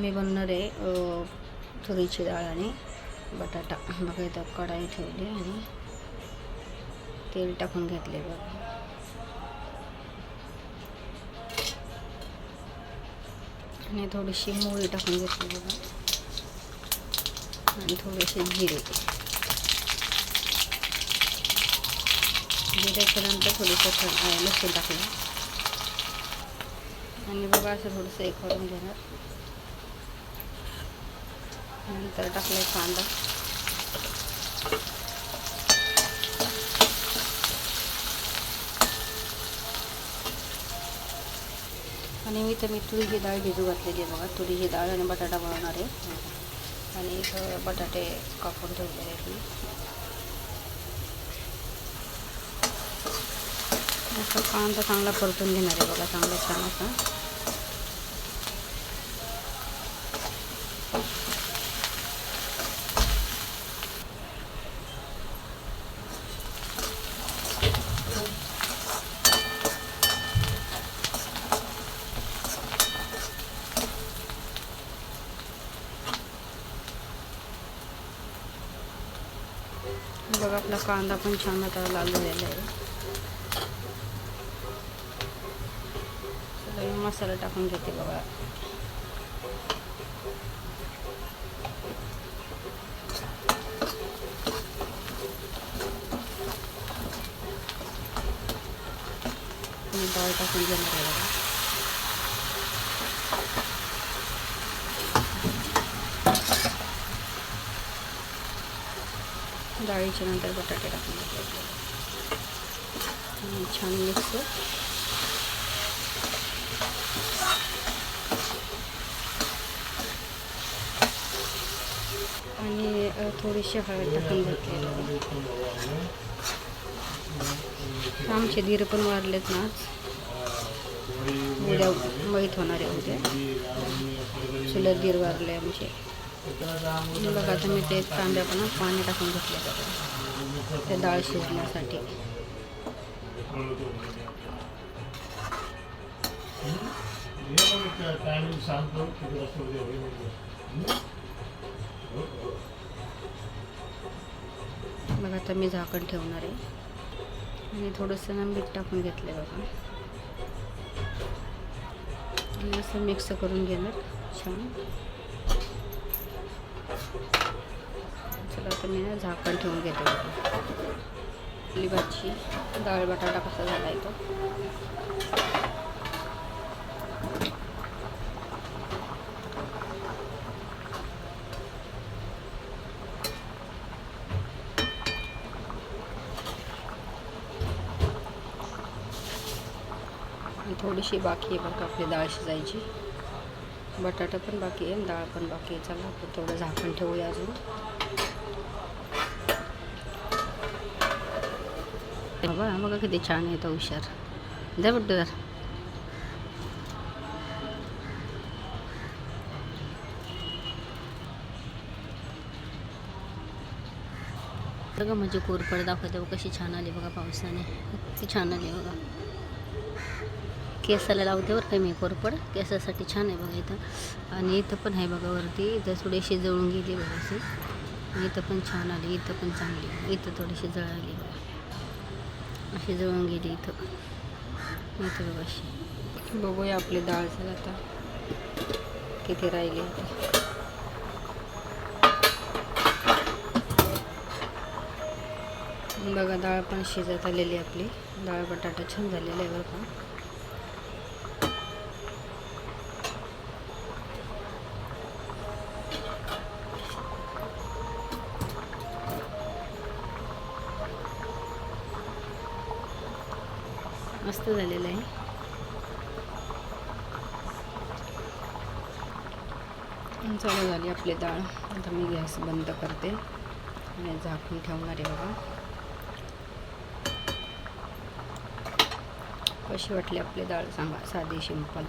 मी बनणार आहे तुरीची डाळ आणि बटाटा. बघा इथं कढाई ठेवली आणि तेल टाकून घेतले बघा. आणि थोडीशी मोळी टाकून घेतली बघा. आणि थोडेसे जिरे. जिऱ्याच्यानंतर थोडंसं लसूण टाकलं आणि बघा असं थोडंसं एक करून घेणार. नंतर टाकलाय कांदा. आणि मी तर मी तुरीची डाळ भिजू घातलेली आहे बघा. तुरीची डाळ आणि बटाटा बनवणार आहे. आणि इथं बटाटे कापून ठेवलेले आहेत मी. असं कांदा चांगला परतून घेणार आहे बघा चांगला छान असा. बघा आपला कांदा पण छान आता लाल झालेला आहे. चला मी मसाला टाकून घेते बघा. मी डाळ टाकून घेणार आहे बघा. डाळीच्या नंतर बटाटे टाकून छान मिक्स आणि थोडीशी हळद टाकून घेतली. आमचे धीर पण वाढलेत ना उद्या माहीत होणार आहे उद्या. चुलत धीर वाढले आमचे. बघा आता मी ते कांद्यापण पाणी टाकून घेतलं. ते डाळ शिजण्यासाठी. बघा आता मी झाकण ठेवणार आहे. आणि थोडंसं ना मीठ टाकून घेतलं बघा. आणि असं मिक्स करून घेणार. छान. चला आता मी ना झाकण ठेवून घेते आपली भाजी डाळ बटाटा कसा झाला आहे तो थोडीशी बाकी आहे बघा आपली डाळ शिजायची. बटाटा पण बाकी आहे डाळ पण बाकी आहे. चला आपण थोडं झाकण ठेवूया अजून. बाबा बघा किती छान येतो हुशार. जा बड्डू जर. बघा म्हणजे कोरपड दाखवते बघा कशी छान आली बघा पावसाने. किती छान आली बघा. केसाला लावते बरं का मी कोरपड? केसासाठी छान आहे बघा इथं. आणि इथं पण आहे बघा वरती. इथं थोडीशी जळून गेली बघा अशी. इथं पण छान आली. इथं पण चांगली इथं थोडीशी जळाली बघा. अशी जळून गेली इथं. इथं बघा अशी. बघूया आपली डाळ झालं आता किती राहिली आता. बघा डाळ पण शिजत आलेली आपली. डाळ बटाटा छान झालेला आहे बरं का. मस्त झालेलं आहे. चालू झाली आपली डाळ. आता मी गॅस बंद करते. आणि झाकून ठेवणार आहे बघा. कशी वाटली आपली डाळ सांगा. साधी सिंपल